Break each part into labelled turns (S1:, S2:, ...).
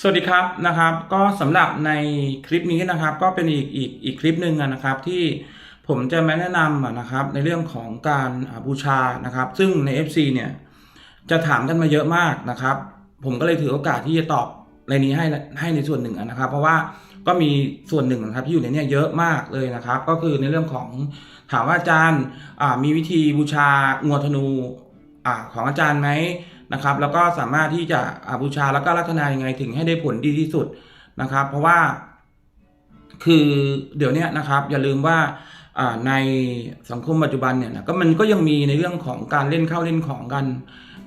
S1: สวัสดีครับนะครับ ก็สำหรับในคลิปนี้นะครับ ก็เป็นอีกอีกอีกคลิปหนึ่งนะครับ ที่ผมจะมาแนะนำนะครับ ในเรื่องของการบูชานะครับ ซึ่งใน FC เนี่ยจะถามกันมาเยอะมากนะครับ ผมก็เลยถือโอกาสที่จะตอบในนี้ให้ให้ในส่วนหนึ่งนะครับ เพราะว่าก็มีส่วนหนึ่งนะครับที่อยู่ในนี้เยอะมากเลยนะครับ ก็คือในเรื่องของถามว่าอาจารย์มีวิธีบูชางัวธนูอของอาจารย์ไหม นะครับ แล้วก็สามารถที่จะอาบูชาแล้วก็รัตนายังไงถึงให้ได้ผลดีที่สุดนะครับ เพราะว่าคือเดี๋ยวนี้นะครับ อย่าลืมว่าในสังคมปัจจุบันเนี่ยก็มันก็ยังมีในเรื่องของการเล่นเข้าเล่นของกัน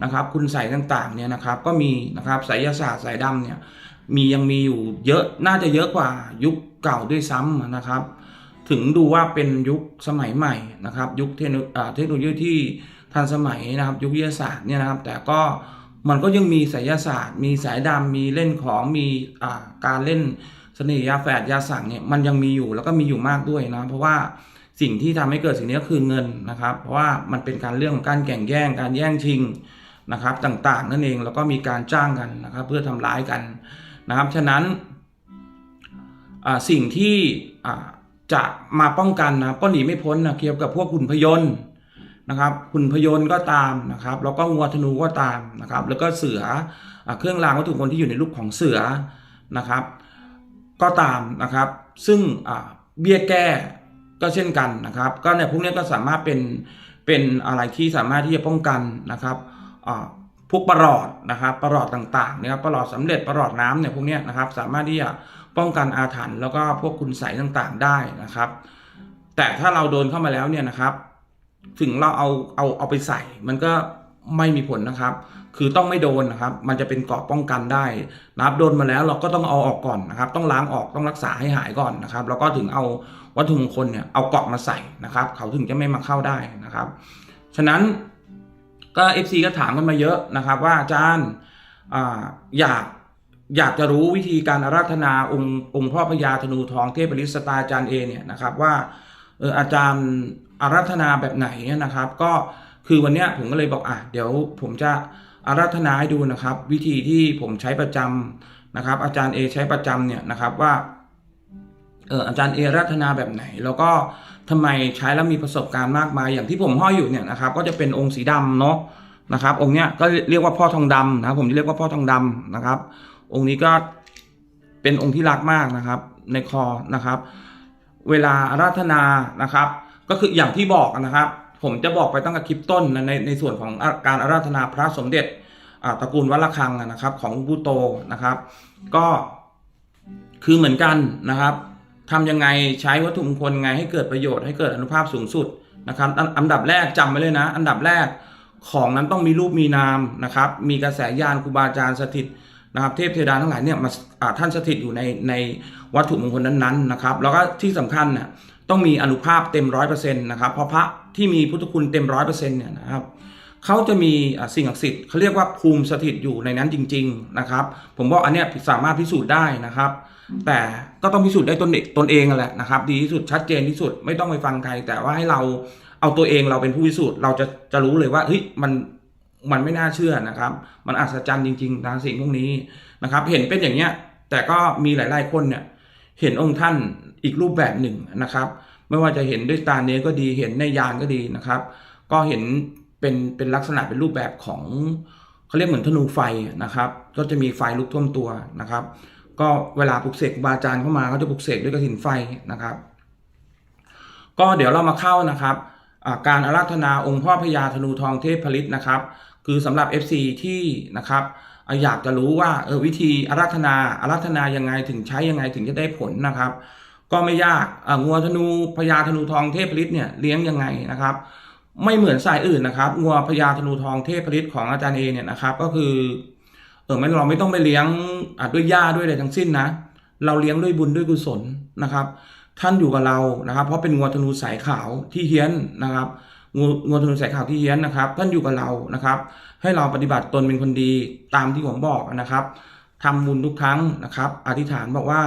S1: นะครับ คุณใส่ต่างๆเนี่ยนะครับ ก็มีนะครับไสยศาสตร์สายดำเนี่ยมียังมีอยู่เยอะน่าจะเยอะกว่ายุคเก่าด้วยซ้ำนะครับ ถึงดูว่าเป็นยุคสมัยใหม่นะครับ ยุคเทคโนโลยีที่ ทันสมัยนะครับยุควิทยาศาสตร์เนี่ยนะครับแต่ก็มันก็ยังมีไสยศาสตร์ มีสายดำมีเล่นของมีอ่าการเล่นเสน่ห์ยาแฝดยาสั่งเนี่ยมันยังมีอยู่แล้วก็มีอยู่มากด้วยนะเพราะว่าสิ่งที่ทำให้เกิดสิ่งนี้ก็คือเงินนะครับ เพราะว่ามันเป็นการเรื่องของการแข่งแย่งการแย่งชิงนะครับต่างๆ นั่นเองแล้วก็มีการจ้างกันนะครับเพื่อทำร้ายกันนะครับฉะนั้นสิ่งที่จะมาป้องกันนะก็หนีไม่พ้นนะเกี่ยวกับพวกหุ่นพยนต์ นะครับหุ่นพยนต์ก็ตามนะครับแล้วก็งัวธนูก็ตามนะครับ แล้วก็เสืออเครื่องรางวัตถุมงคลที่อยู่ในรูปของเสือนะครับ ก็ตามนะครับ ซึ่งเบี้ยแก้ก็เช่นกันนะครับ ก็เนี่ยพวกนี้ก็สามารถเป็นเป็นอะไรที่สามารถที่จะป้องกันนะครับพวกประหลอดนะครับประหลอดต่างๆนะครับประหลอดสำเร็จประหลอดน้ำเนี่ยพวกนี้นะครับสามารถที่จะป้องกันอาถรรพ์แล้วก็พวกคุณใสต่างๆได้นะครับ แต่ถ้าเราโดนเข้ามาแล้วเนี่ยนะครับ ถึงเราเอาเอาเอาไปใส่ มันก็ไม่มีผลนะครับ คือต้องไม่โดนนะครับ มันจะเป็นเกราะป้องกันได้นะครับโดนมาแล้วเราก็ต้องเอาออกก่อนนะครับ ต้องล้างออกต้องรักษาให้หายก่อนนะครับ แล้วก็ถึงเอาวัตถุมงคลเนี่ยเอาเกราะมาใส่นะครับ เขาถึงจะไม่มาเข้าได้นะครับ ฉะนั้นก็ FC ก็ถามกันมาเยอะนะครับ ว่าอาจารย์อยากอยากจะรู้วิธีการอาราธนาองค์องค์พ่อพญาธนูทองเทพฤทธิ์สตาอาจารย์เอเนี่ยนะครับว่าอาจารย์ อารัธนาแบบไหนนะครับ ก็คือวันเนี้ยผมก็เลยบอกอะเดี๋ยวผมจะอารัธนาให้ดูนะครับ วิธีที่ผมใช้ประจำนะครับ อาจารย์เอใช้ประจำเนี่ยนะครับว่าเอออาจารย์เอรัธนาแบบไหน แล้วก็ทำไมใช้แล้วมีประสบการณ์มากมายอย่างที่ผมห้อยอยู่เนี่ยนะครับ ก็จะเป็นองค์สีดำเนาะนะครับ องค์เนี้ยก็เรียกว่าพ่อทองดำนะผมจะเรียกว่าพ่อทองดำนะครับ องค์นี้ก็เป็นองค์ที่รักมากนะครับ ในคอนะครับ เวลาอาราธนานะครับ ก็คืออย่างที่บอกนะครับ ผมจะบอกไปตั้งแต่คลิปต้นในในส่วนของการอาราธนาพระสมเด็จตระกูลวัดระฆังนะครับ ของบูโตนะครับ ก็คือเหมือนกันนะครับทำยังไงใช้วัตถุมงคลไงให้เกิดประโยชน์ให้เกิดอนุภาพสูงสุดนะครับอันดับแรกจำไว้เลยนะ อันดับแรกของนั้นต้องมีรูปมีนามนะครับ มีกระแสญาณครูบาอาจารย์สถิตนะครับ เทพเทวดาทั้งหลายเนี่ยมาอ่าท่านสถิตอยู่ในในวัตถุมงคลนั้นๆนะครับ แล้วก็ที่สำคัญเนี่ย ต้องมีอนุภาพเต็มร้อยเปอร์เซ็นต์นะครับเพราะพระที่มีพุทธคุณเต็มร้อยเปอร์เซ็นต์เนี่ยนะครับเขาจะมีสิ่งศักดิ์สิทธิ์เขาเรียกว่าภูมิสถิตอยู่ในนั้นจริง ๆนะครับ ผมว่าอันเนี้ยสามารถพิสูจน์ได้นะครับ แต่ก็ต้องพิสูจน์ได้ตนเองตนเองกันแหละนะครับ ดีที่สุดชัดเจนที่สุดไม่ต้องไปฟังใคร แต่ว่าให้เราเอาตัวเองเราเป็นผู้พิสูจน์เราจะจะรู้เลยว่าเฮ้ยมันมันไม่น่าเชื่อนะครับ มันอัศจรรย์จริงๆนะสิ่งพวกนี้นะครับ เห็นเป็นอย่างเนี้ยแต่ก็มีหลาย ๆ คนเนี่ยเห็นองค์ท่าน อีกรูปแบบหนึ่งนะครับ ไม่ว่าจะเห็นด้วยตาเนื้อก็ดีเห็นในยานก็ดีนะครับ ก็เห็นเป็นเป็นลักษณะเป็นรูปแบบของเขาเรียกเหมือนธนูไฟนะครับ ก็จะมีไฟลุกท่วมตัวนะครับ ก็เวลาปลุกเสกครูบาอาจารย์เข้ามาเขาจะปลุกเสกด้วยกระถินไฟนะครับ ก็เดี๋ยวเรามาเข้านะครับการอาราธนาองค์พ่อพญาธนูทองเทพผลิตนะครับ คือสำหรับ FC ที่นะครับอะอยากจะรู้ว่าเออวิธีอาราธนาอาราธนายังไงถึงใช้ยังไงถึงจะได้ผลนะครับ ก็ไม่ยากอะงัวธนูพญาธนูทองเทพฤทธิ์เนี่ยเลี้ยงยังไงนะครับ ไม่เหมือนสายอื่นนะครับงัวพญาธนูทองเทพฤทธิ์ของอาจารย์เอเนี่ยนะครับ ก็คือเออไม่เราไม่ต้องไปเลี้ยงด้วยหญ้าด้วยอะไรทั้งสิ้นนะ เราเลี้ยงด้วยบุญด้วยกุศลนะครับ ท่านอยู่กับเรานะครับ เพราะเป็นงัวธนูสายขาวที่เฮี้ยนนะครับงัวงัวธนูสายขาวที่เฮี้ยนนะครับ ท่านอยู่กับเรานะครับ ให้เราปฏิบัติตนเป็นคนดีตามที่ผมบอกนะครับทำบุญทุกครั้งนะครับ อธิษฐานบอกว่า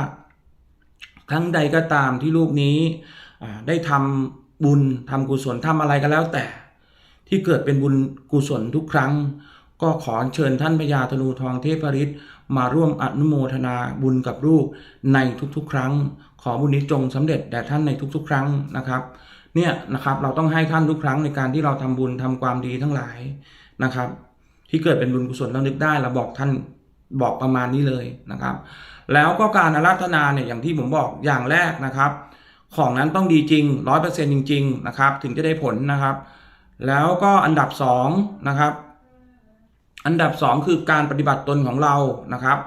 S1: ครั้งใดก็ตามที่ลูกนี้ได้ทำบุญทำกุศลทำอะไรก็แล้วแต่ ที่เกิดเป็นบุญกุศลทุกครั้ง ก็ขอเชิญท่านพญาธนูทองเทพฤทธิ์มาร่วมอนุโมทนาบุญกับลูกในทุกๆ ครั้ง ขอบุญนี้จงสำเร็จแด่ท่านในทุกๆ ครั้งนะครับเนี่ยนะครับเราต้องให้ท่านทุกครั้งในการที่เราทำบุญทำความดีทั้งหลายนะครับ ที่เกิดเป็นบุญกุศลเรานึกได้เราบอกท่านบอกประมาณนี้เลยนะครับ แล้วก็การอาราธนาเนี่ยอย่างที่ผมบอกอย่างแรกนะครับ ของนั้นต้องดีจริงร้อยเปอร์เซ็นจริง ๆ นะครับ ถึงจะได้ผลนะครับ แล้วก็อันดับสองนะครับอันดับสองคือการปฏิบัติตนของเรานะครับ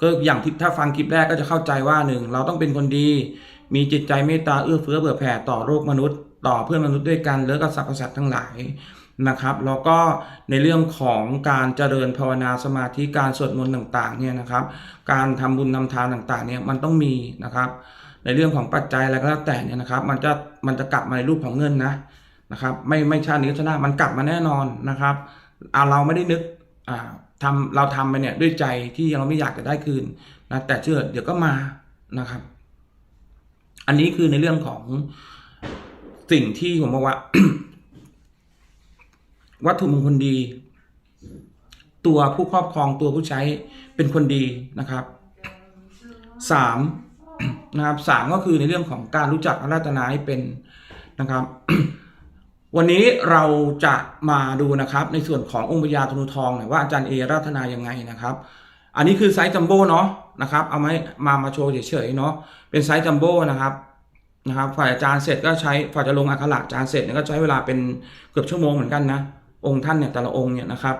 S1: ก็อย่างที่ถ้าฟังคลิปแรกก็จะเข้าใจว่าหนึ่งเราต้องเป็นคนดี มีจิตใจเมตตาเอื้อเฟื้อเผื่อแผ่ต่อโลกมนุษย์ ต่อเพื่อนมนุษย์ด้วยกันแล้วก็สรรพสัตว์ทั้งหลาย นะครับ แล้วก็ในเรื่องของการเจริญภาวนาสมาธิการสวดมนต์ต่างๆเนี่ยนะครับ การทำบุญทำทานต่างๆเนี่ยมันต้องมีนะครับ ในเรื่องของปัจจัยอะไรก็แล้วแต่เนี่ยนะครับ มันจะมันจะกลับมาในรูปของเงินนะนะครับ ไม่ไม่ชาตินี้ชาติหน้ามันกลับมาแน่นอนนะครับเราไม่ได้นึกอ่าทำเราทำไปเนี่ยด้วยใจที่เราไม่อยากจะได้คืนนะแต่เชื่อเดี๋ยวก็มานะครับ อันนี้คือในเรื่องของสิ่งที่ผมบอกว่า วัตถุมงคลดี ตัวผู้ครอบครองตัวผู้ใช้เป็นคนดีนะครับสามนะครับสามก็คือในเรื่องของการรู้จักอาราธนาให้เป็นนะครับ วันนี้เราจะมาดูนะครับ ในส่วนขององค์พญาธนูทองเนี่ยว่าอาจารย์เอราธนายังไงนะครับ อันนี้คือไซส์จัมโบ้เนาะนะครับ เอามามามาโชว์เฉยๆเนาะเป็นไซส์จัมโบ้นะครับนะครับฝ่ายอาจารย์เสร็จก็ใช้ฝ่ายจะลงอักขระอาจารย์เสร็จเนี่ยก็ใช้เวลาเป็นเกือบชั่วโมงเหมือนกันนะ องค์ท่านเนี่ยแต่ละองค์เนี่ยนะครับ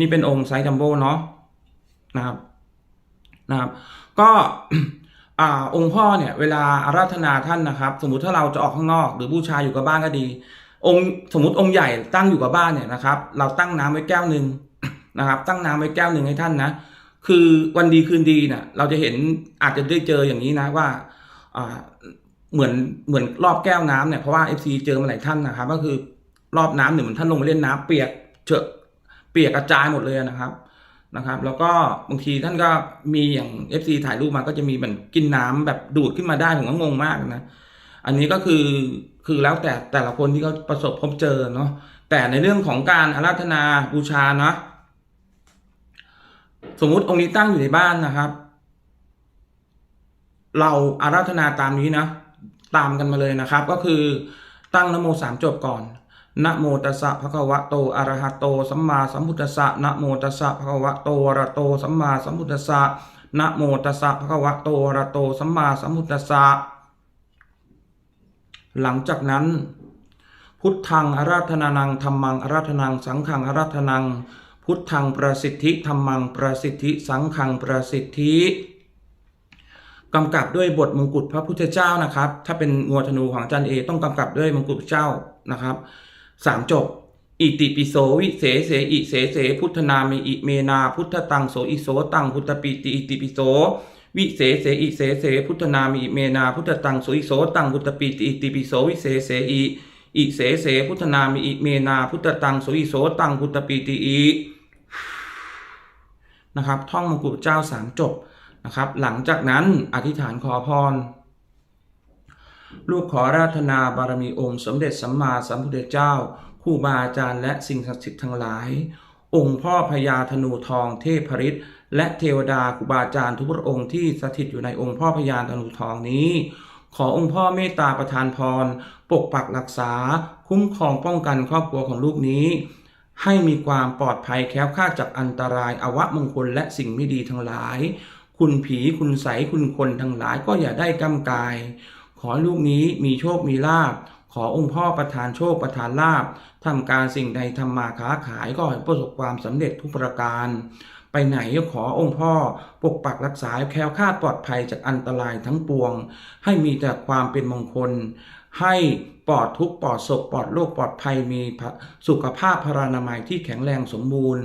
S1: นี่เป็นองค์ไซส์จัมโบ้เนาะนะครับนะครับ ก็อ่าองค์พ่อเนี่ยเวลาอาราธนาท่านนะครับ สมมุติถ้าเราจะออกข้างนอก หรือบูชาอยู่กับบ้านก็ดี องค์สมมติองค์ใหญ่ตั้งอยู่กับบ้านเนี่ยนะครับ เราตั้งน้ำไว้แก้วหนึ่งนะครับ ตั้งน้ำไว้แก้วหนึ่งให้ท่านนะคือวันดีคืนดีเนี่ยเราจะเห็นอาจจะได้เจออย่างนี้นะว่าอ่าเหมือนเหมือนรอบแก้วน้ำเนี่ยเพราะว่าเอฟซีเจอมาหลายท่านนะครับ ก็คือ รอบน้ำหนึ่งเหมือนท่านลงไปเล่นน้ำเปียกเฉอะเปียกกระจายหมดเลยนะครับนะครับ แล้วก็บางทีท่านก็มีอย่าง FC ถ่ายรูปมาก็จะมีเหมือนกินน้ำแบบดูดขึ้นมาได้ผมก็งงมากนะอันนี้ก็คือคือแล้วแต่แต่ละคนที่เขาประสบพบเจอเนาะแต่ในเรื่องของการอาราธนาบูชาเนาะสมมุติองค์นี้ตั้งอยู่ในบ้านนะครับ เราอาราธนาตามนี้นะ ตามกันมาเลยนะครับ ก็คือตั้งนโมสามจบก่อน นะโมตัสสะภะคะวะโตอะระหะโตสัมมาสัมพุทธัสสะนะโมตัสสะภะคะวะโตอะระโตสัมมาสัมพุทธัสสะนะโมตัสสะภะคะวะโตอะระโตสัมมาสัมพุทธัสสะหลังจากนั้น พุทธังอาราธนานังธรรมังอาราธนัง สังฆังอาราธนัง พุทธังประสิทธิธรรมังประสิทธิ สังฆังประสิทธิกำกับด้วยบทมงกุฎพระพุทธเจ้านะครับ ถ้าเป็นงัวธนูของจารย์เอต้องกำกับด้วยมงกุฎเจ้านะครับ สามจบ อิติปิโสวิเศษเสอิเสเส พุทธนามิอิเมนา พุทธตังโสอิโสตังพุทธปิติอิติปิโสวิเศษเสอิเสเส พุทธนามิอิเมนา พุทธตังโสอิโสตังพุทธปิติอิติปิโสวิเศษเสอิอิเสเส พุทธนามิอิเมนา พุทธตังโสอิโสตังพุทธปิติอินะครับท่องมงกุฎเจ้าสามจบนะครับ หลังจากนั้นอธิษฐานขอพร ลูกขอราธนาบารมีองค์สมเด็จสัมมาสัมพุทธเจ้าครูบาอาจารย์และสิ่งศักดิ์สิทธิ์ทั้งหลาย องค์พ่อพญาธนูทองเทพฤทธิ์และเทวดาครูบาอาจารย์ทุกพระองค์ที่สถิตอยู่ในองค์พ่อพญาธนูทองนี้ ขอองค์พ่อเมตตาประทานพร ปกปักรักษา คุ้มครองป้องกันครอบครัวของลูกนี้ ให้มีความปลอดภัยแคล้วคลาดจากอันตรายอวะมงคลและสิ่งไม่ดีทั้งหลาย คุณผีคุณใสคุณคนทั้งหลายก็อย่าได้กำกาย ขอให้ลูกนี้มีโชคมีลาภขอองค์พ่อประทานโชคประทานลาภทำการสิ่งใดทำมาค้าขายก็ให้ประสบความสำเร็จทุกประการ ไปไหนก็ขอองค์พ่อปกปักรักษาแคล้วคลาดปลอดภัยจากอันตรายทั้งปวง ให้มีแต่ความเป็นมงคล ให้ปลอดทุกปลอดศกปลอดโรคปลอดภัยมีสุขภาพพรานามัยที่แข็งแรงสมบูรณ์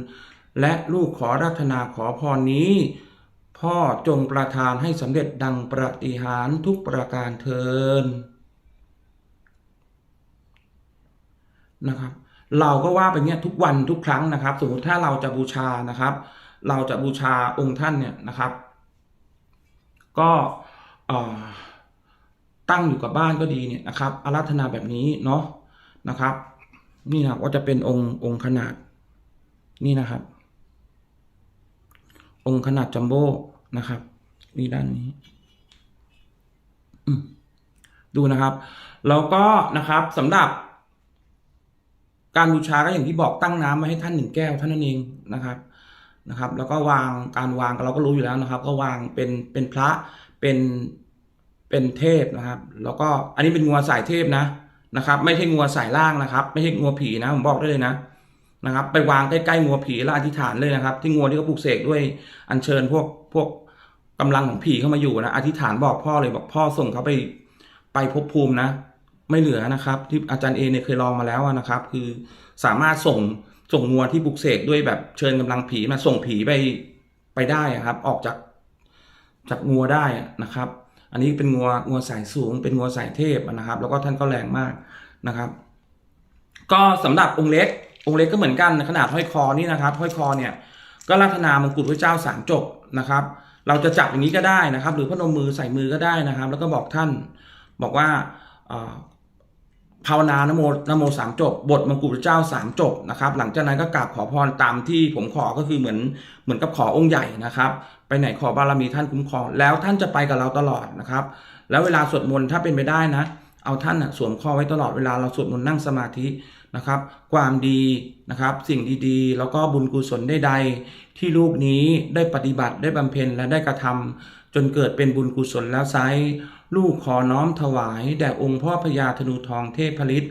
S1: และลูกขอรัตนาขอพรนี้ พ่อจงประทานให้สำเร็จดังประติหารทุกประการเทินนะครับ เราก็ว่าไปเนี้ยทุกวันทุกครั้งนะครับ สมมติถ้าเราจะบูชานะครับ เราจะบูชาองค์ท่านเนี่ยนะครับ ก็ตั้งอยู่กับบ้านก็ดีเนี่ยนะครับอาราธนาแบบนี้เนาะนะครับ นี่นะก็จะเป็นองค์องค์ขนาดนี่นะครับ องค์ขนาดจัมโบ้นะครับ นี่ด้านนี้ดูนะครับ แล้วก็นะครับสำหรับ การบูชาก็อย่างที่บอกตั้งน้ำมาให้ท่านหนึ่งแก้วท่านั้นเองนะครับนะครับ แล้วก็วางการวางเราก็รู้อยู่แล้วนะครับ ก็วางเป็นเป็นพระเป็นเป็นเทพนะครับ แล้วก็อันนี้เป็นงัวสายเทพนะนะครับ ไม่ใช่งัวสายล่างนะครับ ไม่ใช่งัวผีนะผมบอกได้เลยนะ นะครับไปวางใกล้ๆงัวผีแล้วอธิษฐานเลยนะครับ ที่งัวที่เขาปลูกเสกด้วยอัญเชิญพวกพวกกำลังของผีเข้ามาอยู่นะอธิษฐานบอกพ่อเลยบอกพ่อส่งเขาไปไปภพภูมินะ ไม่เหลือนะครับ ที่อาจารย์เอเนี่ยเคยลองมาแล้วนะครับ คือสามารถส่งส่งงัวที่ปลุกเสกด้วยแบบเชิญกำลังผีมาส่งผีไปไปได้อะครับ ออกจากจากงัวได้นะครับ อันนี้เป็นงัวงัวสายสูง เป็นงัวสายเทพนะครับ แล้วก็ท่านก็แรงมากนะครับ ก็สำหรับองค์เล็ก องค์เล็กก็เหมือนกันขนาดห้อยคอนี่นะครับห้อยคอเนี่ยก็ลัคนามงกุฎพระเจ้าสามจบนะครับ เราจะจับอย่างนี้ก็ได้นะครับ หรือพนมมือใส่มือก็ได้นะครับ แล้วก็บอกท่านบอกว่าภาวนานโมนโมสามจบบทมงกุฎพระเจ้าสามจบนะครับ หลังจากนั้นก็กราบขอพรตามที่ผมขอก็คือเหมือนเหมือนกับขอองค์ใหญ่นะครับ ไปไหนขอบารมีท่านคุ้มครองแล้วท่านจะไปกับเราตลอดนะครับ แล้วเวลาสวดมนต์ถ้าเป็นไปได้นะ เอาท่านน่ะสวมคอไว้ตลอดเวลาเราสวดมนต์นั่งสมาธิ นะครับ ความดีนะครับ สิ่งดีๆ แล้วก็บุญกุศลใดๆที่ลูกนี้ได้ปฏิบัติได้บำเพ็ญและได้กระทำจนเกิดเป็นบุญกุศลแล้วไซลูกขอน้อมถวายแด่องค์พ่อพญาธนูทองเทพผลิต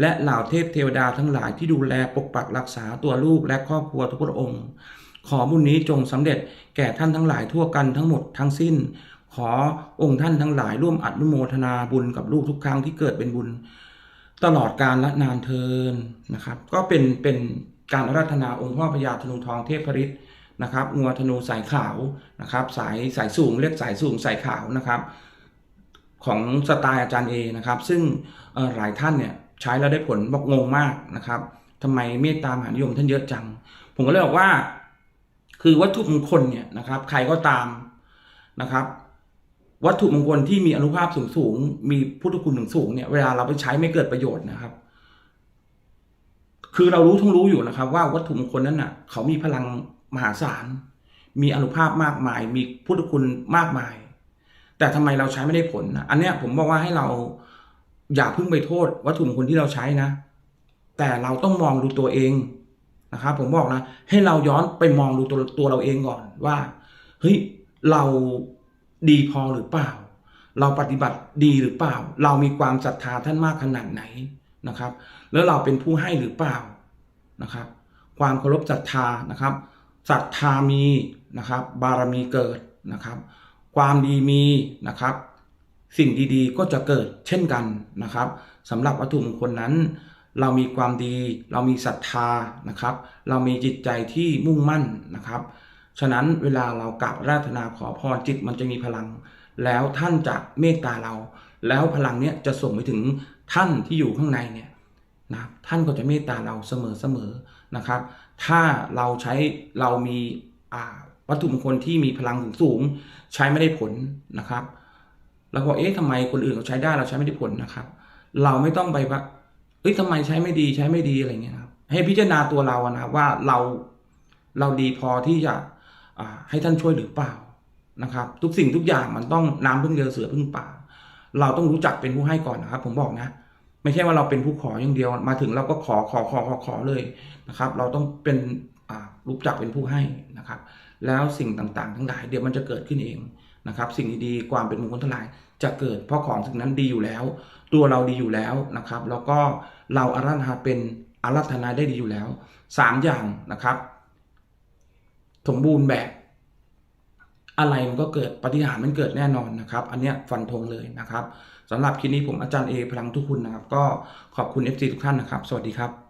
S1: และเหล่าเทพเทวดาทั้งหลายที่ดูแลปกปักรักษาตัวลูกและครอบครัวทุกพระองค์ ขอบุญนี้จงสำเร็จแก่ท่านทั้งหลายทั่วกันทั้งหมดทั้งสิ้น ขอองค์ท่านทั้งหลายร่วมอนุโมทนาบุญกับลูกทุกครั้งที่เกิดเป็นบุญ ตลอดการละนานเทินนะครับ ก็เป็นเป็นการอาราธนาองค์พ่อพญาธนูทองเทพฤทธิ์นะครับงัวธนูสายขาวนะครับ สายสายสูงเรียกสายสูงสายขาวนะครับ ของสไตล์อาจารย์เอนะครับ ซึ่งหลายท่านเนี่ยใช้แล้วได้ผลบอกงงมากนะครับทำไมเมตตามหานิยมท่านเยอะจัง ผมก็เลยบอกว่า คือวัตถุมงคลเนี่ยนะครับ ใครก็ตามนะครับ วัตถุมงคลที่มีอนุภาพสูงสูงมีพุทธคุณสูงสูงเนี่ยเวลาเราไปใช้ไม่เกิดประโยชน์นะครับ คือเรารู้ทั้งรู้อยู่นะครับ ว่าวัตถุมงคลนั้นน่ะ เขามีพลังมหาศาล มีอนุภาพมากมาย มีพุทธคุณมากมาย แต่ทำไมเราใช้ไม่ได้ผลนะอันเนี้ยผมบอกว่าให้เราอย่าเพิ่งไปโทษ วัตถุมงคลที่เราใช้นะ แต่เราต้องมองดูตัวเองนะครับผมบอกนะให้เราย้อนไปมองดูตัวตัวเราเองก่อนว่าเฮ้ยเรา ดีพอหรือเปล่า เราปฏิบัติดีหรือเปล่า เรามีความศรัทธาท่านมากขนาดไหนนะครับ แล้วเราเป็นผู้ให้หรือเปล่านะครับ ความเคารพศรัทธานะครับศรัทธามีนะครับ บารมีเกิดนะครับ ความดีมีนะครับ สิ่งดีๆก็จะเกิดเช่นกันนะครับสำหรับวัตถุมงคลนั้น เรามีความดี เรามีศรัทธานะครับ เรามีจิตใจที่มุ่งมั่นนะครับ ฉะนั้นเวลาเรากราบราธนาขอพรจิตมันจะมีพลัง แล้วท่านจะเมตตาเรา แล้วพลังเนี้ยจะส่งไปถึงท่านที่อยู่ข้างในเนี่ยนะท่านก็จะเมตตาเราเสมอเสมอนะครับ ถ้าเราใช้เรามีวัตถุมงคลที่มีพลังสูงใช้ไม่ได้ผลนะครับแล้วบอกเอ๊ะทำไมคนอื่นเขาใช้ได้เราใช้ไม่ได้ผลนะครับ เราไม่ต้องไปว่าเอ้ยทำไมใช้ไม่ดีใช้ไม่ดีอะไรเงี้ยครับให้พิจารณาตัวเราอะนะว่าเราเราดีพอที่จะ ให้ท่านช่วยหรือเปล่านะครับ ทุกสิ่งทุกอย่างมันต้องน้ำพึ่งเรือเสือพึ่งป่า เราต้องรู้จักเป็นผู้ให้ก่อนนะครับ ผมบอกนะ ไม่ใช่ว่าเราเป็นผู้ขออย่างเดียว มาถึงเราก็ขอขอขอขอขอเลยนะครับ เราต้องเป็นรู้จักเป็นผู้ให้นะครับ แล้วสิ่งต่างๆ ทั้งหลายเดี๋ยวมันจะเกิดขึ้นเองนะครับ สิ่งดีๆความเป็นมงคลทั้งหลายจะเกิดเพราะของสิ่งนั้นดีอยู่แล้ว ตัวเราดีอยู่แล้วนะครับ แล้วก็เราอาราธนาเป็นอาราธนาได้ดีอยู่แล้วสามอย่างนะครับ สมบูรณ์แบบ อะไรมันก็เกิดปฏิหารมันเกิดแน่นอนนะครับ อันเนี้ยฟันธงเลยนะครับสำหรับคลิปนี้ผมอาจารย์เอพลังทุกคุณนะครับ ก็ขอบคุณ FC ทุกท่านนะครับ สวัสดีครับ